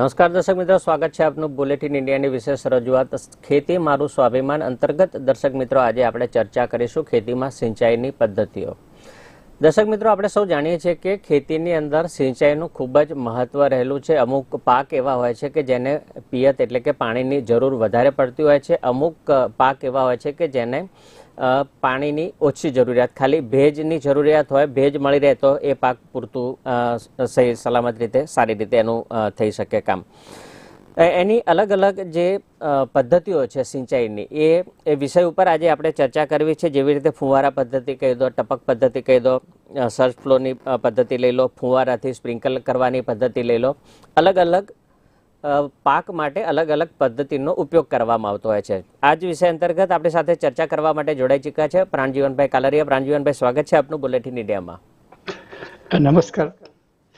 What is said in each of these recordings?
નમસ્કાર દર્શક મિત્રો, સ્વાગત છે આપનું બુલેટિન ઇન્ડિયાની વિશેષ રજૂઆત. ખેતી મારું સ્વાભિમાન અંતર્ગત. દર્શક મિત્રો, આજે આપણે ચર્ચા કરીશું ખેતીમાં સિંચાઈની પદ્ધતિઓ. દર્શક મિત્રો, આપણે સૌ જાણીએ છીએ કે ખેતીની અંદર સિંચાઈનું ખૂબ જ મહત્વ રહેલું છે. અમુક પાક એવા હોય છે કે જેને પિયત એટલે કે પાણીની જરૂર વધારે પડતી હોય છે. અમુક પાક એવા હોય છે કે જેને પાણીની ઓછી જરૂરિયાત. ખાલી ભેજની જરૂરિયાત હોય, ભેજ મળી રહે તો એ પાક પૂરતું સહી, સલામત રીતે, સારી રીતે એનું થઈ શકે કામ. એની અલગ અલગ જે પદ્ધતિઓ છે સિંચાઈની, એ એ વિષય ઉપર આજે આપણે ચર્ચા કરવી છે. જેવી રીતે ફુવારા પદ્ધતિ કહી દો, ટપક પદ્ધતિ કહી દો સર્ચ ફ્લોની પદ્ધતિ લઈ લો, ફુવારાથી સ્પ્રિંકલ કરવાની પદ્ધતિ લઈ લો. અલગ અલગ પાક માટે અલગ અલગ પદ્ધતિનો ઉપયોગ કરવામાં આવતો હોય છે. આ જ વિષય અંતર્ગત આપણી સાથે ચર્ચા કરવા માટે જોડાઈ ચૂક્યા છે પ્રાણજીવનભાઈ કાલરિયા. પ્રાણજીવનભાઈ સ્વાગત છે આપનું બુલેટિન ઇન્ડિયામાં. નમસ્કાર.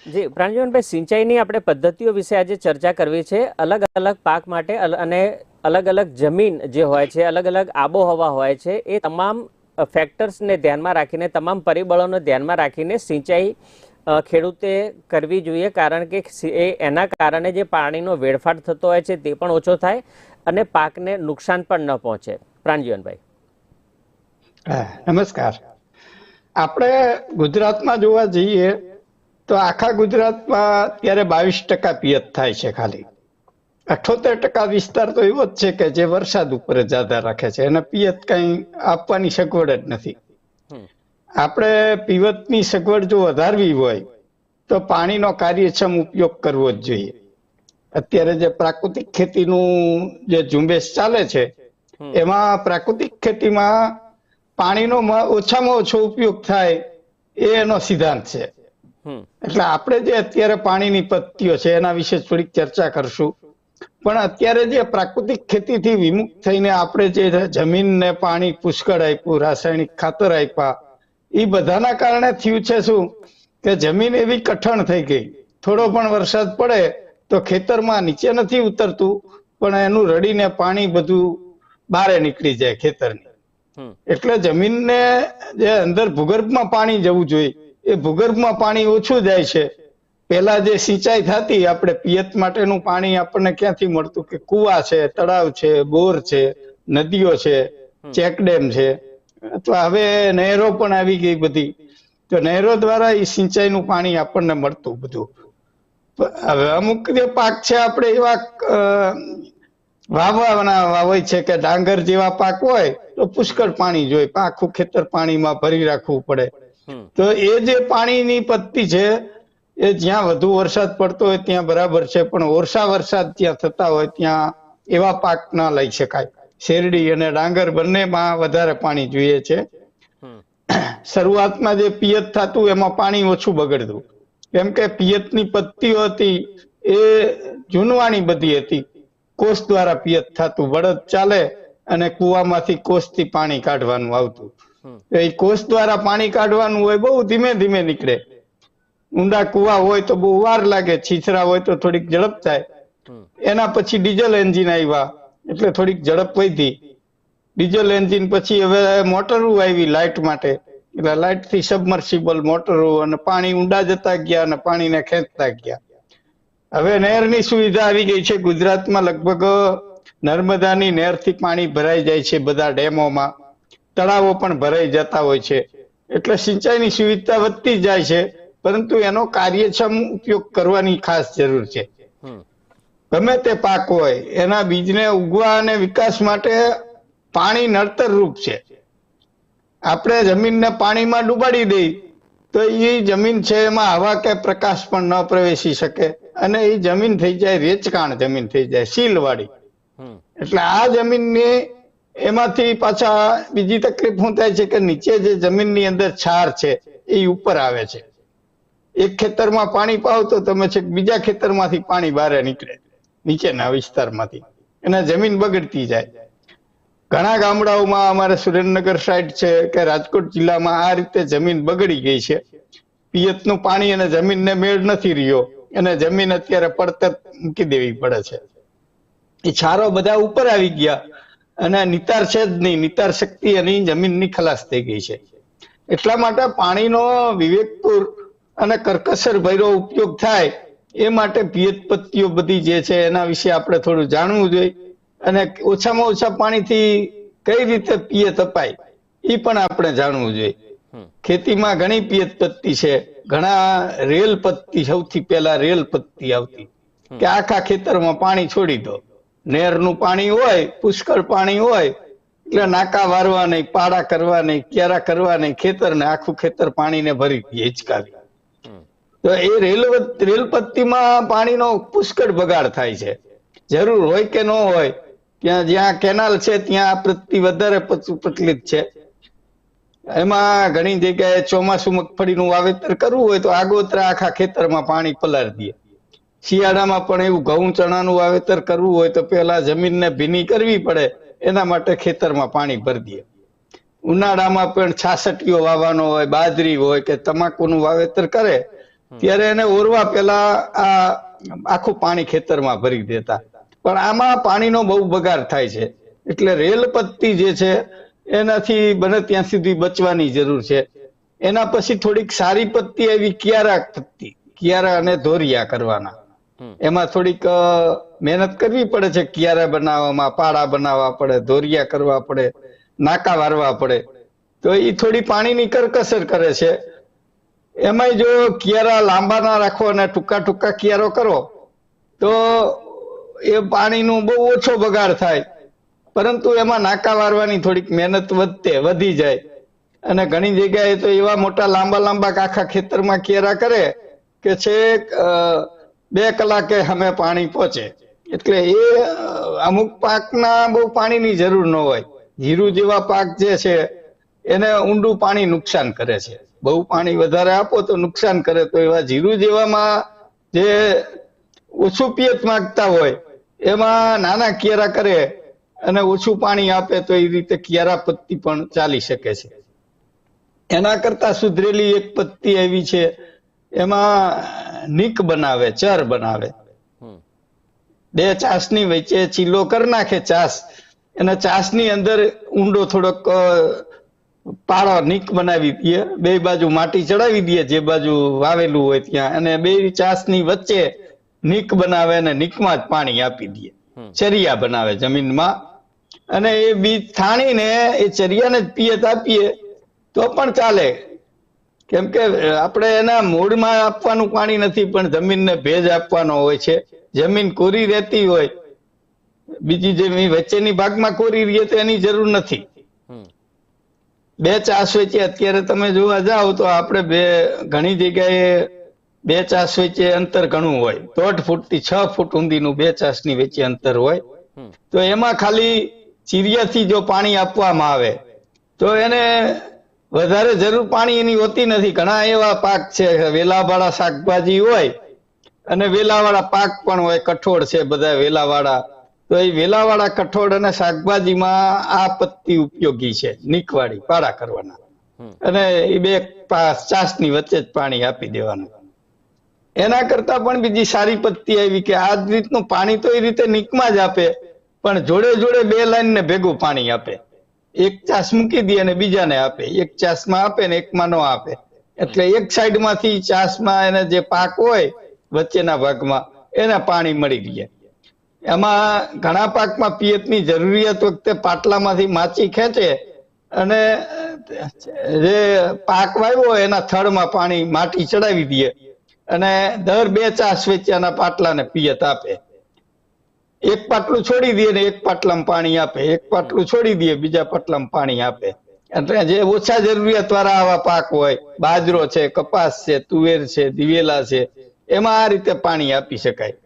જી પ્રાણજીવનભાઈ સિંચાઈની આપણે પદ્ધતિઓ વિશે આજે ચર્ચા કરવી છે. અલગ અલગ પાક માટે અને અલગ અલગ જમીન જે હોય છે અલગ અલગ આબોહવા હોય છે એ તમામ ફેક્ટર્સને ધ્યાનમાં રાખીને તમામ પરિબળોને ધ્યાનમાં રાખીને સિંચાઈ ખેડૂતે કરવી જોઈએ કારણ કે એના કારણે જે પાણીનો વેડફાટ થતો હોય છે તે પણ ઓછો થાય અને પાકને નુકસાન પણ ન પહોંચે. પ્રાણજીવનભાઈ. નમસ્કાર. આપણે ગુજરાતમાં જોવા જઈએ તો આખા ગુજરાતમાં અત્યારે બાવીસ ટકા પિયત થાય છે ખાલી. અઠોતેર ટકા વિસ્તાર તો એવો જ છે કે જે વરસાદ ઉપર જ આધાર રાખે છે. અને પિયત કઈ આપવાની સગવડ જ નથી. આપણે પીવતની સગવડ જો વધારવી હોય તો પાણીનો કાર્યક્ષમ ઉપયોગ કરવો જ જોઈએ. અત્યારે જે પ્રાકૃતિક ખેતીનું જે ઝુંબેશ ચાલે છે એમાં પ્રાકૃતિક ખેતીમાં પાણીનો ઓછામાં ઓછો ઉપયોગ થાય એ એનો સિદ્ધાંત છે. એટલે આપણે જે અત્યારે પાણીની પદ્ધતિઓ છે એના વિશે થોડીક ચર્ચા કરશું. પણ અત્યારે જે પ્રાકૃતિક ખેતીથી વિમુખ થઈને આપણે જે જમીનને પાણી પુષ્કળ આપ્યું રાસાયણિક ખાતર આપ્યા એ બધાના કારણે થયું છે શું? કે જમીન એવી કઠણ થઈ ગઈ. થોડો પણ વરસાદ પડે તો ખેતરમાં નીચે નથી ઉતરતું પણ એનું રડીને પાણી બધું બારે નીકળી જાય ખેતરની. એટલે જમીનને જે અંદર ભૂગર્ભમાં પાણી જવું જોઈએ એ ભૂગર્ભમાં પાણી ઓછું જાય છે. પેલા જે સિંચાઈ થતી આપણે પિયત માટેનું પાણી આપણને ક્યાંથી મળતું? કે કુવા છે તળાવ છે બોર છે નદીઓ છે ચેકડેમ છે. અથવા હવે નહેરો પણ આવી ગઈ બધી. તો નહેરો દ્વારા એ સિંચાઈનું પાણી આપણને મળતું બધું. હવે અમુક જે પાક છે આપણે એવા વાવવાના હોય છે કે ડાંગર જેવા પાક હોય તો પુષ્કળ પાણી જોઈએ. આખું ખેતર પાણીમાં ભરી રાખવું પડે. તો એ જે પાણીની પત્તી છે એ જ્યાં વધુ વરસાદ પડતો હોય ત્યાં બરાબર છે પણ ઓરસા વરસાદ ત્યાં થતા હોય ત્યાં એવા પાક ના લઈ શકાય. શેરડી અને ડાંગર બંનેમાં વધારે પાણી જોઈએ છે. શરૂઆતમાં જે પિયત થતું એમાં પાણી ઓછું બગડતું. કેમ કે પિયતની પત્તીઓ હતી એ જૂનવાણી બધી હતી. કોષ દ્વારા પિયત થતું બળદ ચાલે અને કુવામાંથી કોષથી પાણી કાઢવાનું આવતું. એ કોષ દ્વારા પાણી કાઢવાનું હોય બહુ ધીમે ધીમે નીકળે. ઊંડા કુવા હોય તો બહુ વાર લાગે છીછરા હોય તો થોડીક ઝડપ થાય. એના પછી ડીઝલ એન્જિન આવ્યા. એટલે થોડીક ઝડપ વધી. ડીઝલ એન્જિન પછી હવે મોટરો આવી લાઇટ માટે. એટલે લાઇટથી સબમર્સિબલ મોટરો અને પાણી ઊંડા જતા ગયા અને પાણીને ખેંચતા ગયા. હવે નહેરની સુવિધા આવી ગઈ છે. ગુજરાતમાં લગભગ નર્મદાની નહેરથી પાણી ભરાઈ જાય છે બધા ડેમોમાં. તળાવો પણ ભરાઈ જતા હોય છે. એટલે સિંચાઈની સુવિધા વધતી જાય છે. પરંતુ એનો કાર્યક્ષમ ઉપયોગ કરવાની ખાસ જરૂર છે. ગમે તે પાક હોય એના બીજને ઉગવા અને વિકાસ માટે પાણી નડતર રૂપ છે. આપણે જમીનને પાણીમાં ડૂબાડી દઈ તો એ જમીન છે એમાં હવા કે પ્રકાશ પણ ન પ્રવેશી શકે અને એ જમીન થઈ જાય રેચકાણ જમીન થઈ જાય સીલવાળી એટલે આ જમીનની એમાંથી પાછા બીજી તકલીફ શું થાય છે કે નીચે જે જમીનની અંદર છાર છે એ ઉપર આવે છે. એક ખેતરમાં પાણી પાવ તો તમે છે બીજા ખેતરમાંથી પાણી બહાર નીકળે. નીચેના વિસ્તારમાંથી. અને જમીન બગડતી જાય. ઘણા ગામડાઓમાં અમારે સુરેન્દ્રનગર સાઈડ છે કે રાજકોટ જિલ્લામાં આ રીતે જમીન બગડી ગઈ છે. પિયતનું પાણી અને જમીનને મેળ નથી રહ્યો. અને જમીન અત્યારે પડતર મૂકી દેવી પડે છે. એ છારો બધા ઉપર આવી ગયા. અને નિતાર છે જ નહીં. નિતાર શક્તિ એની જમીનની ખલાસ થઈ ગઈ છે. એટલા માટે પાણીનો વિવેકપૂર અને કરકસર ભયરો ઉપયોગ થાય એ માટે પિયત પત્તીઓ બધી જે છે એના વિશે આપણે થોડું જાણવું જોઈએ. અને ઓછામાં ઓછા પાણીથી કઈ રીતે પિયત અપાય એ પણ આપણે જાણવું જોઈએ. ખેતીમાં ઘણી પિયત પત્તી છે. ઘણા રેલ પત્તી સૌથી પહેલા રેલ પત્તી આવતી કે આખા ખેતરમાં પાણી છોડી દો. નહેરનું પાણી હોય પુષ્કળ પાણી હોય એટલે નાકા વારવા નહીં પાડા કરવા નહીં ક્યારા કરવા નહીં ખેતરને આખું ખેતર પાણીને ભરી દે હિંચકાવી. તો એ રેલ રેલ પત્તીમાં પાણીનો પુષ્કળ બગાડ થાય છે. જરૂર હોય કે ન હોય, ત્યાં જ્યાં કેનાલ છે, ત્યાં આ પત્તી વધારે પ્રચલિત છે. એમાં ઘણી જગ્યાએ ચોમાસું મગફળીનું વાવેતર કરવું હોય તો આગોતરા આખા ખેતરમાં પાણી પલાળી દે. શિયાળામાં પણ એવું ઘઉં, ચણાનું વાવેતર કરવું હોય તો પહેલા જમીનને ભીની કરવી પડે, એના માટે ખેતરમાં પાણી ભરી દે. ઉનાળામાં પણ છાસટીઓ વાવવાનો હોય, બાજરી હોય કે તમાકુનું વાવેતર કરે ત્યારે એને ઓરવા પેલા આ આખું પાણી ખેતરમાં ભરી દેતા. પણ આમાં પાણીનો બહુ બગાડ થાય છે. એટલે રેલ પત્તી જે છે એનાથી બને ત્યાં સુધી બચવાની જરૂર છે. એના પછી થોડીક સારી પત્તી આવી કિયારા પત્તી. કિયારા અને ધોરિયા કરવાના. એમાં થોડીક મહેનત કરવી પડે છે. કિયારા બનાવવામાં પાડા બનાવવા પડે ધોરિયા કરવા પડે નાકા વારવા પડે. તો એ થોડી પાણીની કરકસર કરે છે. એમાંય જો કિયારા લાંબા ના રાખો અને ટૂંકા ટૂંકા કિયારો કરો, તો એ પાણીનું બહુ ઓછો બગાડ થાય. પરંતુ એમાં નાકા વારવાની થોડીક મહેનત વધતે વધી જાય. અને ઘણી જગ્યાએ તો એવા મોટા લાંબા લાંબા આખા ખેતરમાં કિયારા કરે કે છેક બે કલાકે અમે પાણી પહોંચે. એટલે એ અમુક પાકના બહુ પાણીની જરૂર ન હોય. જીરું જેવા પાક જે છે, એને ઊંડું પાણી નુકસાન કરે છે. બહુ પાણી વધારે આપો તો નુકસાન કરે. તો એવા જીરું જેવામાં જે ઓછું પિયત માંગતા હોય એમાં નાના કિયારા કરે અને ઓછું પાણી આપે તો એ રીતે કિયારા પત્તી પણ ચાલી શકે છે. એના કરતા સુધરેલી એક પત્તી એવી છે એમાં નીક બનાવે ચર બનાવે. બે ચાસની વચ્ચે ચીલો કરી નાખે ચાસ અને ચાસની અંદર ઊંડો થોડોક પાળો નીક બનાવી દઈએ. બે બાજુ માટી ચડાવી દઈએ જે બાજુ વાવેલું હોય ત્યાં. અને બે ચાસની વચ્ચે નીક બનાવે અને નીકમાં જ પાણી આપી દઈએ. ચરિયા બનાવે જમીનમાં. અને એ બીજ થાણીને એ ચરિયાને જ પિયત આપીએ તો પણ ચાલે. કેમ કે આપણે એના મૂળમાં આપવાનું પાણી નથી પણ જમીનને ભેજ આપવાનો હોય છે. જમીન કોરી રહેતી હોય બીજી જમીન વચ્ચેની ભાગમાં કોરી રહે તો એની જરૂર નથી. બે ચાસ વચ્ચે અત્યારે તમે જોવા જાઓ તો આપણે બે ઘણી જગ્યાએ બે ચાસ વચ્ચે અંતર ઘણું હોય. દોઢ ફૂટથી છ ફૂટ ઊંધીનું બે ચાસની વચ્ચે અંતર હોય. તો એમાં ખાલી ચીરિયાથી જો પાણી આપવામાં આવે તો એને વધારે જરૂર પાણી એની હોતી નથી. ઘણા એવા પાક છે વેલાવાળા શાકભાજી હોય અને વેલાવાળા પાક પણ હોય કઠોળ છે બધા વેલાવાળા. તો એ વેલાવાળા કઠોળ અને શાકભાજીમાં આ પત્તી ઉપયોગી છે નીકવાળી પાડા કરવાના. અને એ બે ચાસની વચ્ચે જ પાણી આપી દેવાનું. એના કરતા પણ બીજી સારી પત્તી આવી કે આ રીતનું પાણી તો એ રીતે નીકમાં જ આપે પણ જોડે જોડે બે લાઈન ને ભેગું પાણી આપે. એક ચાસ મૂકી દે અને બીજાને આપે. એક ચાસમાં આપે ને એકમાં ન આપે. એટલે એક સાઈડમાંથી ચાસમાં એને જે પાક હોય વચ્ચેના ભાગમાં એને પાણી મળી રહે. એમાં ઘણા પાકમાં પિયતની જરૂરિયાત વખતે પાટલામાંથી માચી ખેંચે અને જે પાક વાવ્યો એના થડમાં પાણી માટી ચડાવી દે અને દર બે ચાસ વેચ્યાના પાટલાને પિયત આપે. એક પાટલું છોડી દે ને એક પાટલામાં પાણી આપે, એક પાટલું છોડી દે, બીજા પાટલામાં પાણી આપે. એટલે જે ઓછા જરૂરિયાત વાળા આવા પાક હોય, બાજરો છે, કપાસ છે, તુવેર છે, દિવેલા છે, એમાં આ રીતે પાણી આપી શકાય.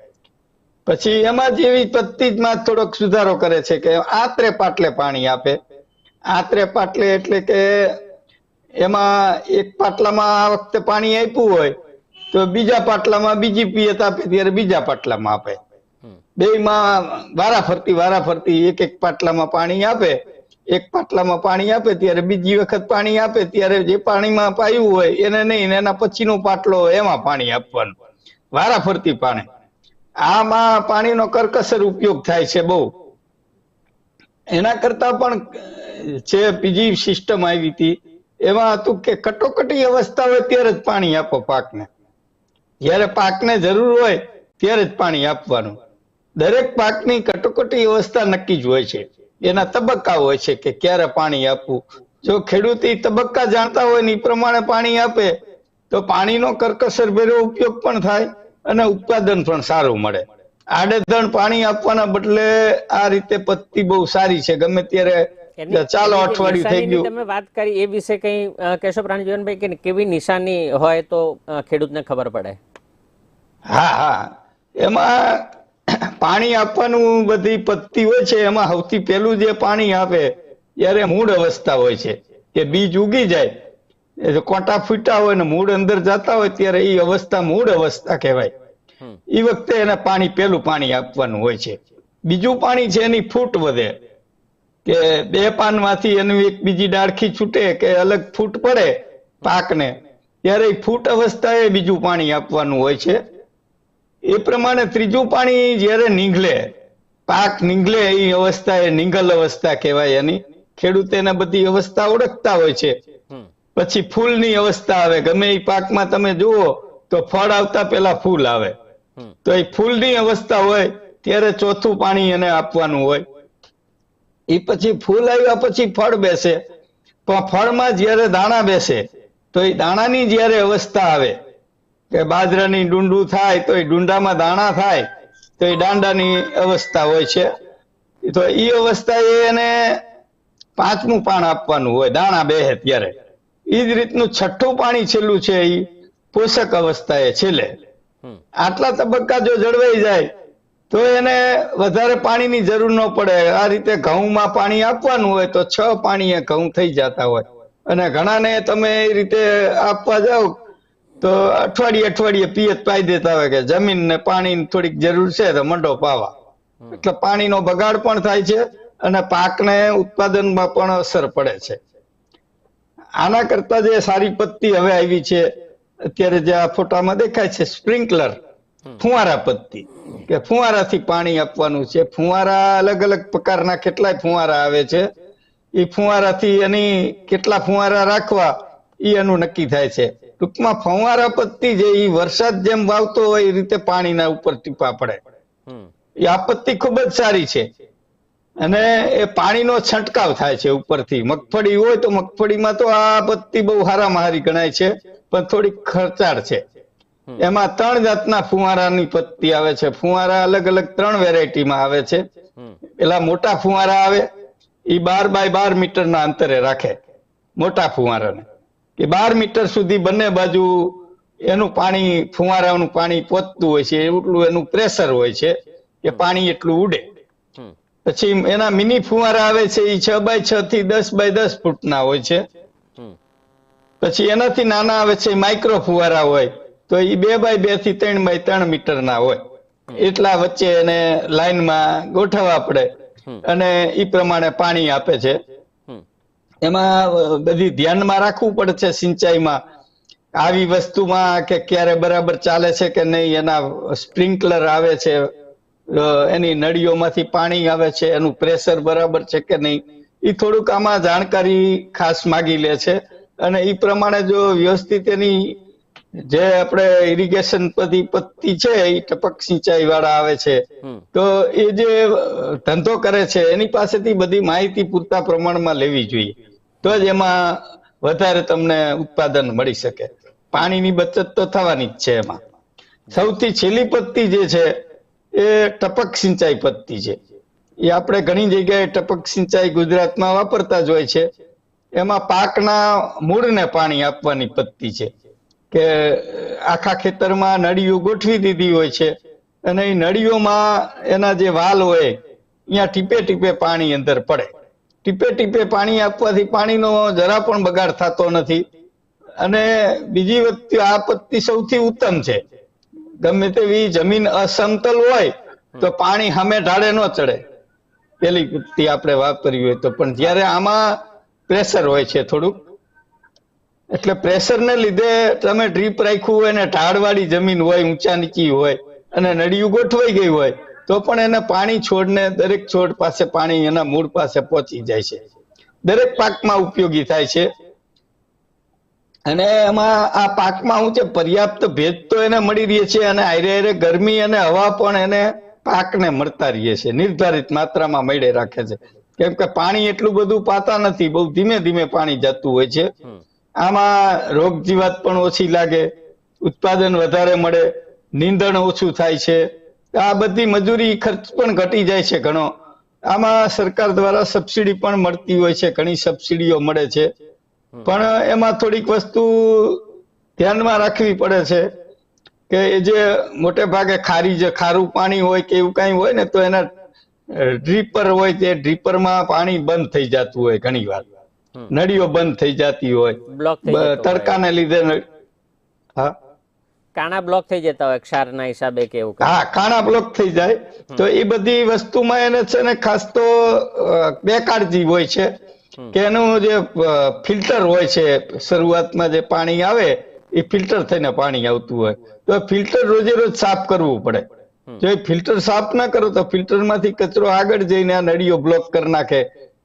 પછી એમાં જેવી પત્તીમાં થોડોક સુધારો કરે છે કે આત્રે પાટલે પાણી આપે. આત્રે પાટલે એટલે કે એમાં એક પાટલામાં આ વખતે પાણી આપ્યું હોય તો બીજા પાટલામાં બીજી પિયત આપે ત્યારે બીજા પાટલામાં આપે. બે માં વારા ફરતી વારા ફરતી એક એક પાટલામાં પાણી આપે એક પાટલામાં પાણી આપે ત્યારે બીજી વખત પાણી આપે ત્યારે જે પાણીમાં પાયું હોય એને નહીં એના પછીનો પાટલો એમાં પાણી આપવાનું. વારા ફરતી પાણી. આમાં પાણીનો કરકસર ઉપયોગ થાય છે બહુ. એના કરતા પણ જે બીજી સિસ્ટમ આવી હતી, એમાં હતું કે કટોકટી અવસ્થા હોય ત્યારે જ પાણી આપો પાકને. જ્યારે પાકને જરૂર હોય ત્યારે જ પાણી આપવાનું. દરેક પાકની કટોકટી અવસ્થા નક્કી જ હોય છે. એના તબક્કા હોય છે કે ક્યારે પાણી આપવું. જો ખેડૂત એ તબક્કા જાણતા હોય ને એ પ્રમાણે પાણી આપે, તો પાણીનો કરકસર ભેરો ઉપયોગ પણ થાય. અને ઉત્પાદન પણ સારું મળે. આડેધડ પાણી આપવાના બદલે આ રીતે પત્તી બહુ સારી છે. ગમે ત્યારે ચાલો અઠવાડિયું થઈ ગયું. તમે વાત કરી એ વિશે કઈ કેશો પ્રાણજીવનભાઈ કે કેવી નિશાની હોય તો ખેડૂતને ખબર પડે? હા હા. એમાં પાણી આપવાનું બધી પદ્ધતિ હોય છે. એમાં સૌથી પહેલું જે પાણી આપે ત્યારે મૂળ અવસ્થા હોય છે કે બીજ ઉગી જાય. એ કોટા ફૂટા હોય ને મૂળ અંદર જતા હોય ત્યારે એ અવસ્થા મૂળ અવસ્થા કહેવાય. એ વખતે એને પાણી પેલું પાણી આપવાનું હોય છે. બીજું પાણી છે એની ફૂટ વધે. કે બે પાનમાંથી એની એક બીજી ડાળખી છૂટે કે અલગ ફૂટ પડે પાકને ત્યારે ફૂટ અવસ્થાએ બીજું પાણી આપવાનું હોય છે. એ પ્રમાણે ત્રીજું પાણી જ્યારે નીંગલે પાક નીંગલે એ અવસ્થા એ નીંગલ અવસ્થા કહેવાય એની. ખેડૂત એને બધી અવસ્થા ઓળખતા હોય છે. પછી ફૂલની અવસ્થા આવે. ગમે એ પાકમાં તમે જુઓ તો ફળ આવતા પહેલા ફૂલ આવે. તો એ ફૂલની અવસ્થા હોય ત્યારે ચોથું પાણી એને આપવાનું હોય. એ પછી ફૂલ આવ્યા પછી ફળ બેસે. પણ ફળમાં જ્યારે દાણા બેસે તો એ દાણાની જ્યારે અવસ્થા આવે કે બાજરાની ડુંડું થાય તો એ ડુંડામાં દાણા થાય તો એ દાંડાની અવસ્થા હોય છે. તો એ અવસ્થા એને પાંચમું પાણ આપવાનું હોય. દાણા બેહે ત્યારે. એ જ રીતનું છઠ્ઠું પાણી છેલ્લું છે એ પોષક અવસ્થા એ છેલ્લે આટલા તબક્કા જો જળવાઈ જાય તો એને વધારે પાણીની જરૂર ન પડે. આ રીતે ઘઉંમાં પાણી આપવાનું હોય તો છ પાણીએ ઘઉં થઈ જતા હોય. અને ઘણાને તમે એ રીતે આપવા જાઓ તો અઠવાડિયે અઠવાડિયે પિયત પાઈ દેતા હોય કે જમીન ને પાણી થોડીક જરૂર છે તો મંડો પાવા. એટલે પાણીનો બગાડ પણ થાય છે અને પાકને ઉત્પાદનમાં પણ અસર પડે છે. આના કરતા જે સારી પત્તી હવે આવી છે અત્યારે જે આ ફોટામાં દેખાય છે સ્પ્રિંકલર ફુવારા પત્તી કે ફુવારાથી પાણી આપવાનું છે. ફુવારા અલગ અલગ પ્રકારના કેટલાય ફુવારા આવે છે. એ ફુવારાથી એની કેટલા ફુવારા રાખવા એ એનું નક્કી થાય છે. ટૂંકમાં ફુવારા પત્તી જે એ વરસાદ જેમ વાવતો હોય એ રીતે પાણીના ઉપર ટીપા પડે. એ આપત્તિ ખૂબ જ સારી છે. અને એ પાણીનો છંટકાવ થાય છે ઉપરથી. મગફળી હોય તો મગફળીમાં તો આ પત્તી બહુ હારામાં હારી ગણાય છે પણ થોડીક ખર્ચાળ છે. એમાં ત્રણ જાતના ફુવારાની પત્તી આવે છે. ફુવારા અલગ અલગ ત્રણ વેરાયટીમાં આવે છે. પેલા મોટા ફુવારા આવે એ બાર બાય બાર મીટરના અંતરે રાખે મોટા ફુવારાને. કે બાર મીટર સુધી બંને બાજુ એનું પાણી ફુવારાનું પાણી પહોંચતું હોય છે એટલું એનું પ્રેશર હોય છે કે પાણી એટલું ઉડે. પછી એના મિની ફુવારા આવે છે એ છ બાય છ થી દસ બાય દસ ફૂટના હોય છે. પછી એનાથી નાના આવે છે માઇક્રો ફુવારા હોય તો એ બે બાય બેથી ત્રણ બાય ત્રણ મીટરના હોય. એટલા વચ્ચે એને લાઈનમાં ગોઠવવા પડે. અને એ પ્રમાણે પાણી આપે છે. એમાં બધી ધ્યાનમાં રાખવું પડે છે સિંચાઈમાં. આવી વસ્તુમાં કે ક્યારે બરાબર ચાલે છે કે નહીં એના સ્પ્રિંકલર આવે છે એની નળીઓમાંથી પાણી આવે છે એનું પ્રેશર બરાબર છે કે નહીં એ થોડુંક આમાં જાણકારી ખાસ માગી લે છે. અને એ પ્રમાણે જો વ્યવસ્થિત એની જે આપણે ઇરિગેશન પદ્ધતિ છે એ ટપક સિંચાઈ વાળા આવે છે તો એ જે ધંધો કરે છે એની પાસેથી બધી માહિતી પૂરતા પ્રમાણમાં લેવી જોઈએ. તો જ એમાં વધારે તમને ઉત્પાદન મળી શકે. પાણીની બચત તો થવાની જ છે એમાં. સૌથી છેલ્લી પદ્ધતિ જે છે એ ટપક સિંચાઈ પદ્ધતિ છે. એ આપણે ઘણી જગ્યાએ ટપક સિંચાઈ ગુજરાતમાં વાપરતા જ હોય છે. એમાં પાકના મૂળને પાણી આપવાની પદ્ધતિ છે કે આખા ખેતરમાં નળીઓ ગોઠવી દીધી હોય છે અને એ નળીઓમાં એના જે વાલ હોય અહીંયા ટીપે ટીપે પાણી અંદર પડે. ટીપે ટીપે પાણી આપવાથી પાણીનો જરા પણ બગાડ થતો નથી અને બીજી વસ્તુ આ પદ્ધતિ સૌથી ઉત્તમ છે. ગમે તેવી જમીન અસમતલ હોય, તો પાણી સામે ઢાળે ન ચડે. પેલી યુક્તિ આપણે વાપરી હોય તો. પણ જ્યારે આમાં પ્રેશર હોય છે થોડુંક, એટલે પ્રેશર ને લીધે તમે ડ્રીપ રાખ્યું હોય ને ઢાળવાળી જમીન હોય, ઊંચા નીચી હોય, અને નળિયું ગોઠવાઈ ગઈ હોય, તો પણ એને પાણી છોડને દરેક છોડ પાસે પાણી એના મૂળ પાસે પહોંચી જાય છે. દરેક પાકમાં ઉપયોગી થાય છે. અને એમાં આ પાકમાં હું છે પર્યાપ્ત ભેજ તો એને મળી રહે છે અને આયરે આયરે ગરમી અને હવા પણ એને પાકને મળતા રહીએ છે નિર્ધારિત માત્રામાં મળે રાખે છે. કેમ કે પાણી એટલું બધું પાતા નથી બહુ ધીમે ધીમે પાણી જતું હોય છે. આમાં રોગ જીવાત પણ ઓછી લાગે ઉત્પાદન વધારે મળે નીંદણ ઓછું થાય છે. આ બધી મજૂરી ખર્ચ પણ ઘટી જાય છે ઘણો. આમાં સરકાર દ્વારા સબસિડી પણ મળતી હોય છે ઘણી સબસિડીઓ મળે છે. પણ એમાં થોડીક વસ્તુ ધ્યાનમાં રાખવી પડે છે કે એ જે મોટે ભાગે ખારી જે ખારું પાણી હોય કે એવું કઈ હોય ને તો એના ડ્રીપર હોય તે ડ્રીપરમાં પાણી બંધ થઈ જતું હોય ઘણી વાર. નળીઓ બંધ થઈ જતી હોય. તડકાને લીધે હા? કાણા બ્લોક થઈ જતા હોય ક્ષારના હિસાબે કે એવું હા કાણા બ્લોક થઈ જાય. તો એ બધી વસ્તુમાં એને છે ને ખાસ તો બેકાળજી હોય છે. કે એનું જે ફિલ્ટર હોય છે શરૂઆતમાં જે પાણી આવે એ ફિલ્ટર થઈને પાણી આવતું હોય. તો ફિલ્ટર રોજે રોજ સાફ કરવું પડે. જો એ ફિલ્ટર સાફ ના કરો તો ફિલ્ટરમાંથી કચરો આગળ જઈને આ નળીઓ બ્લોક કરી નાખે.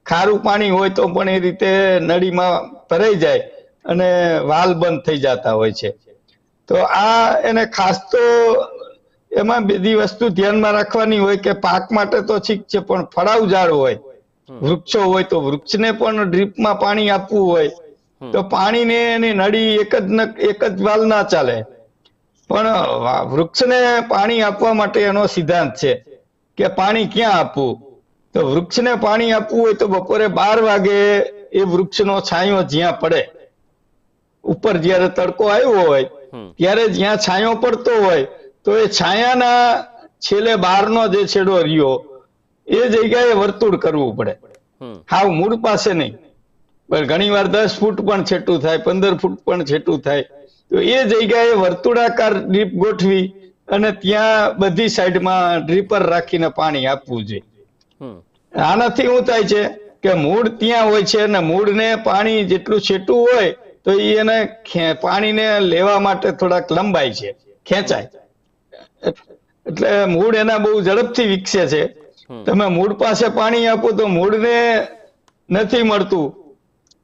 ખારું પાણી હોય તો પણ એ રીતે નળીમાં ભરાઈ જાય અને વાલ બંધ થઈ જતા હોય છે. તો આ એને ખાસ તો એમાં બીજી વસ્તુ ધ્યાનમાં રાખવાની હોય કે પાક માટે તો ઠીક છે પણ ફળાવ ઝાડ હોય વૃક્ષો હોય તો વૃક્ષને પણ ડ્રીપમાં પાણી આપવું હોય. તો પાણીને એની નળી એક જ એક જ વાલ ના ચાલે. પણ વૃક્ષને પાણી આપવા માટે એનો સિદ્ધાંત છે કે પાણી ક્યાં આપવું? તો વૃક્ષને પાણી આપવું હોય તો બપોરે બાર વાગે એ વૃક્ષનો છાંયો જ્યાં પડે ઉપર જ્યારે તડકો આવ્યો હોય ત્યારે જ્યાં છાંયો પડતો હોય તો એ છાયાના છેલ્લે બારનો જે છેડો રહ્યો એ જગ્યાએ વર્તુળ કરવું પડે. હાવ મૂળ પાસે નહીં. પણ ઘણી વાર દસ ફૂટ પણ છેટું થાય પંદર ફૂટ પણ છેટું થાય. તો એ જગ્યાએ વર્તુળાકાર ડ્રીપ ગોઠવી અને ત્યાં બધી સાઈડમાં ડ્રીપર રાખીને પાણી આપવું જોઈએ. આનાથી શું થાય છે કે મૂળ ત્યાં હોય છે અને મૂળને પાણી જેટલું છેટું હોય તો એને પાણીને લેવા માટે થોડાક લંબાય છે ખેંચાય. એટલે મૂળ એના બહુ ઝડપથી વિકસે છે. તમે મૂળ પાસે પાણી આપો તો મૂળને નથી મળતું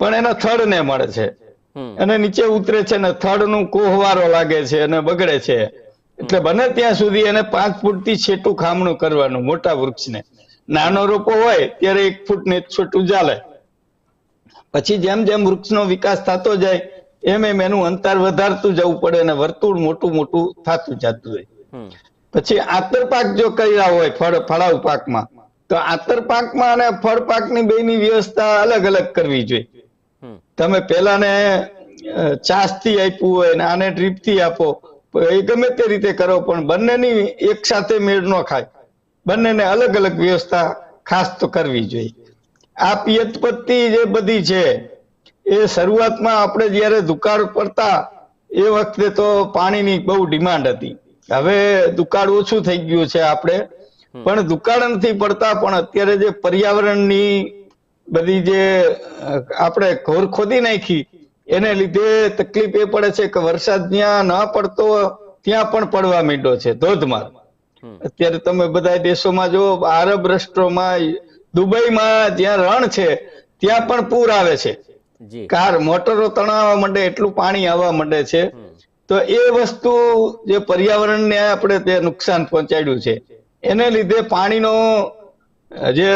પણ એના થડને મળે છે. અને નીચે ઉતરે છે ને થડનું કોહવારો લાગે છે અને બગડે છે. એટલે બને ત્યાં સુધી એને પાંચ ફૂટથી છેટું ખામણું કરવાનું મોટા વૃક્ષને. નાનો રોપો હોય ત્યારે એક ફૂટ ને છોટું ચાલે. પછી જેમ જેમ વૃક્ષનો વિકાસ થતો જાય એમ એમ એનું અંતર વધારતું જવું પડે અને વર્તુળ મોટું મોટું થતું જતું હોય. પછી આંતરપાક જો કર્યા હોય ફળ ફળાવ પાકમાં તો આંતરપાકમાં અને ફળ પાકની બેની વ્યવસ્થા અલગ અલગ કરવી જોઈએ. તમે પેલાને ચાસથી આપ્યું હોય ને આને ડ્રીપથી આપો એ ગમે તે રીતે કરો પણ બંનેની એક સાથે મેળ ન ખાય. બંનેને અલગ અલગ વ્યવસ્થા ખાસ તો કરવી જોઈએ. આ પિયત પદ્ધતિ જે બધી છે એ શરૂઆતમાં આપણે જ્યારે દુકાળ પડતા એ વખતે તો પાણીની બહુ ડિમાન્ડ હતી. હવે દુકાળ ઓછું થઈ ગયું છે આપણે. પણ દુકાળ નથી પડતા પણ અત્યારે જે પર્યાવરણની બધી જે આપણે ઘોર ખોદી નાખી એને લીધે તકલીફ એ પડે છે કે વરસાદ જ્યાં ન પડતો ત્યાં પણ પડવા માંડ્યો છે ધોધમાર. અત્યારે તમે બધા દેશોમાં જો આરબ રાષ્ટ્રોમાં દુબઈમાં જ્યાં રણ છે ત્યાં પણ પૂર આવે છે. કાર મોટરો તણાવવા માંડે એટલું પાણી આવવા માંડે છે. તો એ વસ્તુ જે પર્યાવરણને આપણે તે નુકસાન પહોંચાડ્યું છે એને લીધે પાણીનો જે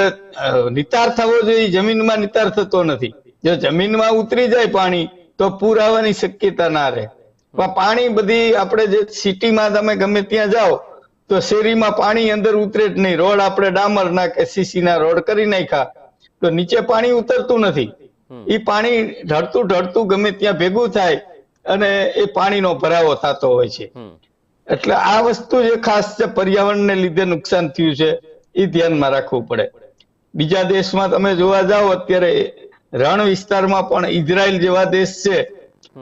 નિતાર થવો જોઈએ જમીનમાં નિતાર થતો નથી. જો જમીનમાં ઉતરી જાય પાણી તો પૂર આવવાની શક્યતા ના રહે. પણ પાણી બધી આપણે જે સિટીમાં તમે ગમે ત્યાં જાઓ તો શેરીમાં પાણી અંદર ઉતરે જ નહીં. રોડ આપણે ડામરના કે સીસીના રોડ કરી નાખ્યા તો નીચે પાણી ઉતરતું નથી. એ પાણી ઢળતું ઢળતું ગમે ત્યાં ભેગું થાય અને એ પાણીનો ભરાવો થતો હોય છે. એટલે આ વસ્તુ જે ખાસ છે પર્યાવરણને લીધે નુકસાન થયું છે એ ધ્યાનમાં રાખવું પડે. બીજા દેશમાં તમે જોવા જાઓ અત્યારે રણ વિસ્તારમાં પણ ઇઝરાયલ જેવા દેશ છે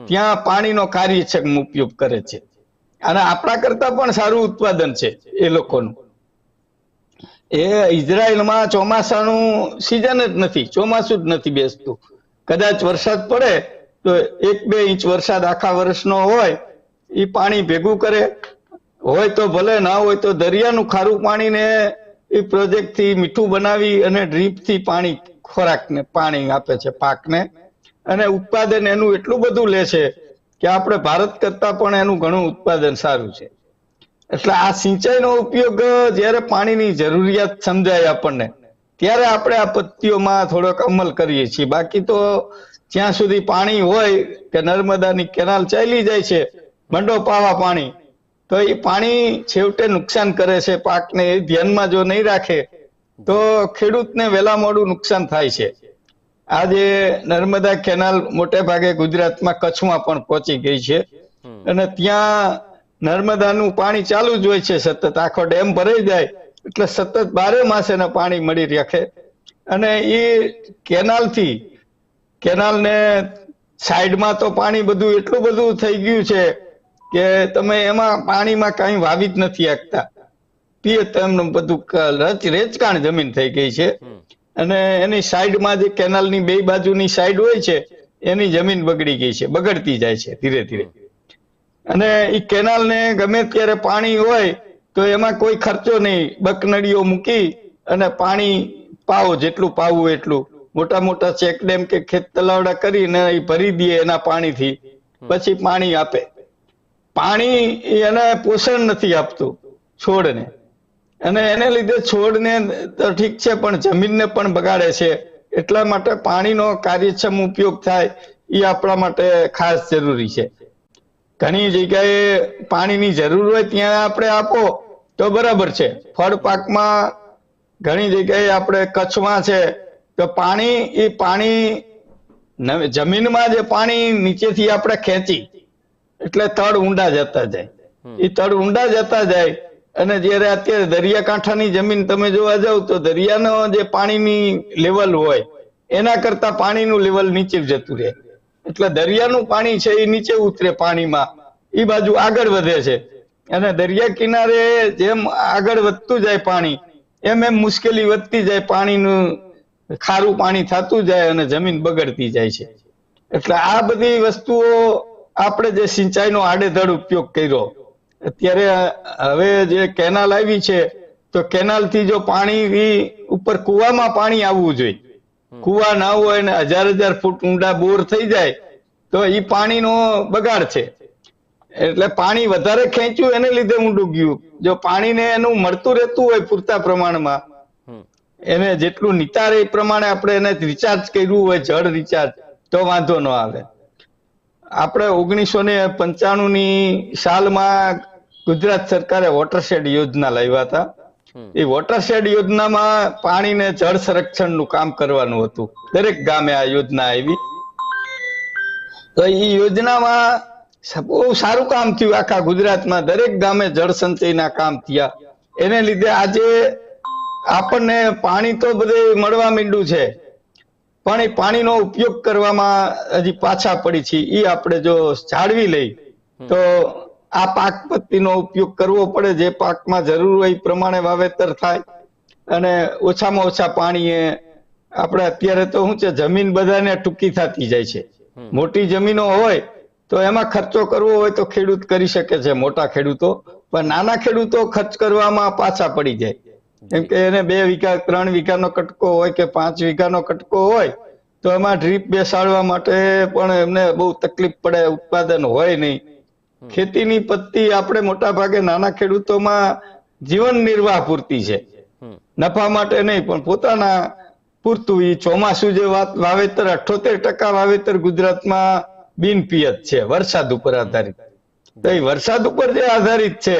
ત્યાં પાણીનો કાર્યક્ષમ ઉપયોગ કરે છે. અને આપણા કરતા પણ સારું ઉત્પાદન છે એ લોકોનું. એ ઇઝરાયલમાં ચોમાસાનું સિઝન જ નથી ચોમાસું જ નથી બેસતું. કદાચ વરસાદ પડે તો એક બે ઇંચ વરસાદ આખા વર્ષનો હોય એ પાણી ભેગું કરે. હોય તો ભલે, ના હોય તો દરિયાનું ખારું પાણીને એ પ્રોજેક્ટથી મીઠું બનાવી અને ડ્રીપથી પાણી, ખોરાકને પાણી આપે છે પાકને. અને ઉત્પાદન એનું એટલું બધું લે છે કે આપણે ભારત કરતા પણ એનું ઘણું ઉત્પાદન સારું છે. એટલે આ સિંચાઈનો ઉપયોગ જ્યારે પાણીની જરૂરિયાત સમજાય આપણને, ત્યારે આપણે આ પદ્ધતિઓમાં થોડોક અમલ કરીએ છીએ. બાકી તો જ્યાં સુધી પાણી હોય કે નર્મદાની કેનાલ ચાલી જાય છે મંડો પાવા પાણી તો એ પાણી છેવટે નુકસાન કરે છે પાકને એ ધ્યાનમાં જો નહીં રાખે તો ખેડૂતને વહેલા મોડું નુકસાન થાય છે. આજે નર્મદા કેનાલ મોટે ભાગે ગુજરાતમાં કચ્છમાં પણ પહોંચી ગઈ છે. અને ત્યાં નર્મદાનું પાણી ચાલુ જ હોય છે સતત. આખો ડેમ ભરાઈ જાય એટલે સતત બારે માસ એને પાણી મળી રાખે. અને એ કેનાલથી કેનાલને સાઈડમાં તો પાણી બધું એટલું બધું થઈ ગયું છે કે તમે એમાં પાણીમાં કાંઈ વાવી જ નથી શકતા પીએ તેમ બધું રચ રેચકાણ જમીન થઈ ગઈ છે. અને એની સાઈડમાં જે કેનાલની બે બાજુની સાઈડ હોય છે એની જમીન બગડી ગઈ છે બગડતી જાય છે ધીરે ધીરે. અને એ કેનાલને ગમે ત્યારે પાણી હોય તો એમાં કોઈ ખર્ચો નહીં. બકનડીઓ મૂકી અને પાણી પાવો જેટલું પાવું એટલું. મોટા મોટા ચેક ડેમ કે ખેત તલાવડા કરીને એ ભરી દે એના પાણીથી પછી પાણી આપે. પાણી એને પોષણ નથી આપતું છોડને. અને એને લીધે છોડને તો ઠીક છે પણ જમીનને પણ બગાડે છે. એટલા માટે પાણીનો કાર્યક્ષમ ઉપયોગ થાય એ આપણા માટે ખાસ જરૂરી છે. ઘણી જગ્યાએ પાણીની જરૂર હોય ત્યાં આપણે આપો તો બરાબર છે. ફળ પાકમાં ઘણી જગ્યાએ આપણે કચ્છમાં છે તો પાણી એ પાણી જમીનમાં જે પાણી નીચેથી આપણે ખેંચી એટલે તળ ઊંડા જતા જાય. એ તળ ઊંડા જતા જાય અને જયારે અત્યારે દરિયાકાંઠાની જમીન તમે જોવા જાવ તો દરિયાનો જે પાણીની લેવલ હોય એના કરતા પાણીનું લેવલ નીચે જતું રહે. એટલે દરિયાનું પાણી છે એ નીચે ઉતરે પાણીમાં. એ બાજુ આગળ વધે છે. અને દરિયા કિનારે જેમ આગળ વધતું જાય પાણી એમ એમ મુશ્કેલી વધતી જાય પાણીનું ખારું પાણી થતું જાય અને જમીન બગડતી જાય છે. એટલે આ બધી વસ્તુઓ આપણે જે સિંચાઈનો આડેધડ ઉપયોગ કર્યો, અત્યારે હવે જે કેનાલ આવી છે, તો કેનાલથી જો પાણી ઉપર કુવામાં પાણી આવવું જોઈએ. કુવા ના હોય ને હજાર હજાર ફૂટ ઊંડા બોર થઈ જાય, તો એ પાણીનો બગાડ છે. એટલે પાણી વધારે ખેંચ્યું એને લીધે ઊંડું ગયું. જો પાણીને એનું મળતું રહેતું હોય પૂરતા પ્રમાણમાં. એને જેટલું નિતારે એ પ્રમાણે આપણે એને રિચાર્જ કર્યું હોય જળ રિચાર્જ તો વાંધો ન આવે. આપણે ઓગણીસો ને પંચાણું ની સાલમાં ગુજરાત સરકારે વોટરશેડ યોજના લાવ્યા હતા. એ વોટરશેડ યોજનામાં પાણીને જળ સંરક્ષણનું કામ કરવાનું હતું. દરેક ગામે આ યોજના આવી. તો એ યોજનામાં બહુ સારું કામ થયું આખા ગુજરાતમાં. દરેક ગામે જળ સંચયના કામ થયા. એને લીધે આજે આપણને પાણી તો બધે મળવા માંડ્યું છે. પણ એ પાણીનો ઉપયોગ કરવામાં હજી પાછા પડી છે. એ આપણે જો જાળવી લઈ તો આ પાક પત્તીનો ઉપયોગ કરવો પડે. જે પાકમાં જરૂર હોય એ પ્રમાણે વાવેતર થાય. અને ઓછામાં ઓછા પાણીએ આપણે અત્યારે તો શું છે જમીન બધાને ટૂંકી થતી જાય છે. મોટી જમીનો હોય તો એમાં ખર્ચો કરવો હોય તો ખેડૂત કરી શકે છે મોટા ખેડૂતો. પણ નાના ખેડૂતો ખર્ચ કરવામાં પાછા પડી જાય. કેમ કે એને બે વીઘા ત્રણ વીઘાનો કટકો હોય કે પાંચ વીઘાનો કટકો હોય તો એમાં ડ્રીપ બેસાડવા માટે પણ એમને બહુ તકલીફ પડે ઉત્પાદન હોય નહીં. ખેતીની પત્તી આપણે મોટા ભાગે નાના ખેડૂતોમાં જીવન નિર્વાહ પૂરતી છે. નફા માટે નહીં પણ પોતાના પૂરતું ઈ ચોમાસું જે વાત વાવેતર અઠોતેર ટકા વાવેતર ગુજરાતમાં બિનપિયત છે વરસાદ ઉપર આધારિત. તો એ વરસાદ ઉપર જે આધારિત છે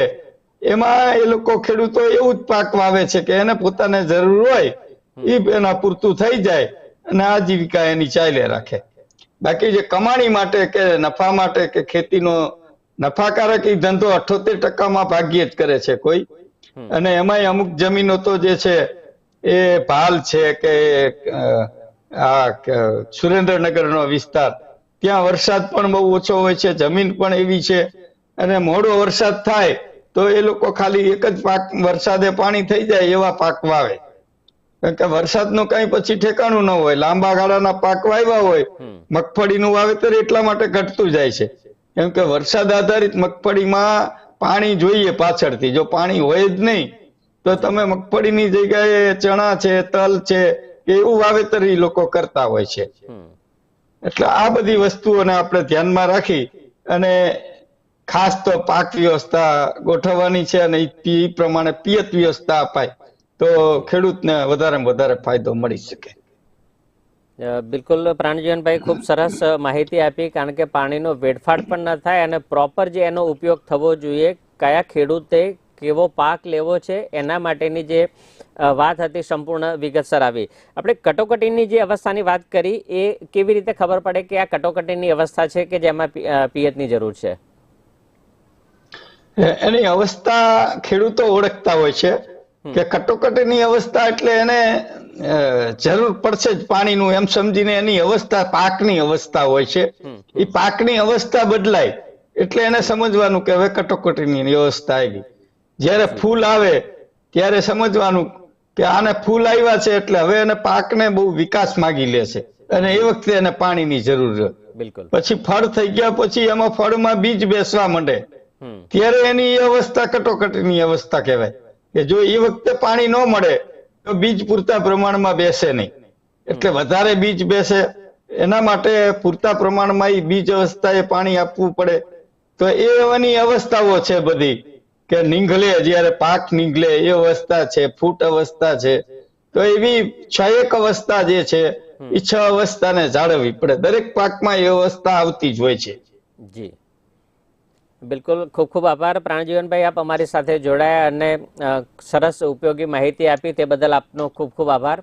એમાં એ લોકો ખેડૂતો એવું જ પાક વાવે છે કે એને પોતાને જરૂર હોય એ એના પૂરતું થઈ જાય અને આજીવિકા એની ચાલ્યા રાખે. બાકી જે કમાણી માટે કે નફા માટે કે ખેતીનો નફાકારક એ ધંધો અઠોતેર ટકામાં ભાગ્યે જ કરે છે કોઈ. અને એમાંય અમુક જમીનો તો જે છે એ ભાલ છે કે આ સુરેન્દ્રનગર સુરેન્દ્રનગરનો વિસ્તાર, ત્યાં વરસાદ પણ બહુ ઓછો હોય છે, જમીન પણ એવી છે અને મોડો વરસાદ થાય તો એ લોકો ખાલી એક જ પાક વરસાદે પાણી થઈ જાય એવા પાક વાવે. કારણ કે વરસાદનું કઈ પછી ઠેકાણું ન હોય. લાંબા ગાળાના પાક વાવ્યા હોય મગફળીનું વાવેતર એટલા માટે ઘટતું જાય છે. કેમ કે વરસાદ આધારિત મગફળીમાં પાણી જોઈએ પાછળથી. જો પાણી હોય જ નહીં તો તમે મગફળીની જગ્યાએ ચણા છે તલ છે એવું વાવેતર ઈ લોકો કરતા હોય છે. એટલે આ બધી વસ્તુઓને આપણે ધ્યાનમાં રાખી અને ખાસ તો પાક વ્યવસ્થા ગોઠવવાની છે અને ઈ પ્રમાણે પિયત વ્યવસ્થા અપાય તો ખેડૂતને વધારે વધારે ફાયદો મળી શકે. બિલકુલ પ્રાણજીવનભાઈ, ખૂબ સરસ માહિતી આપી કારણ કે પાણીનો વેડફાટ પણ ન થાય અને પ્રોપર જે એનો ઉપયોગ થવો જોઈએ, કયા ખેડૂતે કેવો પાક લેવો છે, એના માટેની જે વાત હતી સંપૂર્ણ વિગતસર આવી. આપણે કટોકટીની જે અવસ્થાની વાત કરી, એ કેવી રીતે ખબર પડે કે આ કટોકટીની અવસ્થા છે કે જેમાં પિયતની જરૂર છે? એ- એની અવસ્થા ખેડૂતો ઓળખતા હોય છે કે કટોકટીની અવસ્થા એટલે એને જરૂર પડશે જ પાણીનું એમ સમજીને એની અવસ્થા પાકની અવસ્થા હોય છે. એ પાકની અવસ્થા બદલાય એટલે એને સમજવાનું કે હવે કટોકટીની અવસ્થા આવી. જ્યારે ફૂલ આવે ત્યારે સમજવાનું કે આને ફૂલ આવ્યા છે એટલે હવે એને પાકને બહુ વિકાસ માગી લે છે. અને એ વખતે એને પાણીની જરૂર બિલકુલ. પછી ફળ થઈ ગયા પછી એમાં ફળમાં બીજ બેસવા માંડે. ત્યારે એની અવસ્થા કટોકટીની અવસ્થા કહેવાય. કે જો એ વખતે પાણી ન મળે તો બીજ પૂરતા પ્રમાણમાં બેસે નહીં. એટલે વધારે બીજ બેસે એના માટે પૂરતા પ્રમાણમાં એ બીજ અવસ્થાએ પાણી આપવું પડે. તો એ એની અવસ્થાઓ છે બધી. કે નીંગલે જ્યારે પાક નીંગલે એ અવસ્થા છે ફૂટ અવસ્થા છે. તો એવી છ એક અવસ્થા જે છે એ છ અવસ્થાને જાળવવી પડે. દરેક પાકમાં એ અવસ્થા આવતી જ હોય છે. જી. બિલકુલ. ખૂબ ખૂબ આભાર. પ્રાણજીવનભાઈ, આપ અમારી સાથે જોડાયા અને સરસ ઉપયોગી માહિતી આપી તે બદલ આપનો ખૂબ ખૂબ આભાર.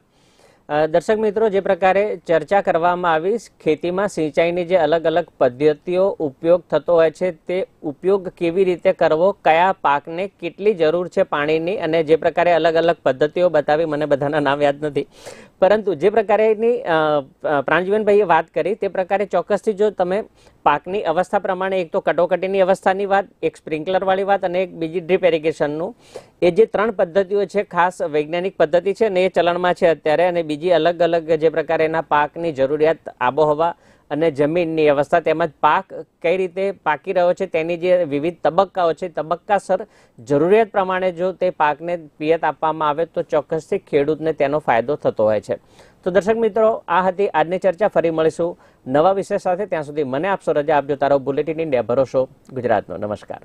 દર્શક મિત્રો, જે પ્રકારે ચર્ચા કરવામાં આવી, ખેતીમાં સિંચાઈની જે અલગ અલગ પદ્ધતિઓ ઉપયોગ થતો હોય છે, તે ઉપયોગ કેવી રીતે કરવો, કયા પાકને કેટલી જરૂર છે પાણીની, અને જે પ્રકારે અલગ અલગ પદ્ધતિઓ બતાવી, મને બધાના નામ યાદ નથી. પરંતુ જે પ્રકારેની પ્રાણજીવનભાઈએ વાત કરી, તે પ્રકારે ચોક્કસથી જો તમે પાકની અવસ્થા પ્રમાણે એક તો કટોકટીની અવસ્થાની વાત, એક સ્પ્રિન્કલરવાળી વાત અને એક બીજી ડ્રીપ એરિગેશનનું એ જે ત્રણ પદ્ધતિઓ છે, ખાસ વૈજ્ઞાનિક પદ્ધતિ છે ને એ ચલણમાં છે અત્યારે અને બીજી અલગ અલગ જે પ્રકારે એના પાકની જરૂરિયાત, આબોહવા અને જમીનની અવસ્થા તેમજ પાક કઈ રીતે પાકી રહ્યો છે તેની જે વિવિધ તબક્કાઓ છે તબક્કાસર જરૂરિયાત પ્રમાણે જો તે પાકને પિયત આપવામાં આવે તો ચોક્કસથી ખેડૂતને તેનો ફાયદો થતો હોય છે. તો દર્શક મિત્રો, આ હતી આજની ચર્ચા. ફરી મળીશું નવા વિષય સાથે. ત્યાં સુધી મને આપશો રજા. આપજો તારો બુલેટિન ઇન્ડિયા. ભરોસો. ગુજરાતનો. નમસ્કાર.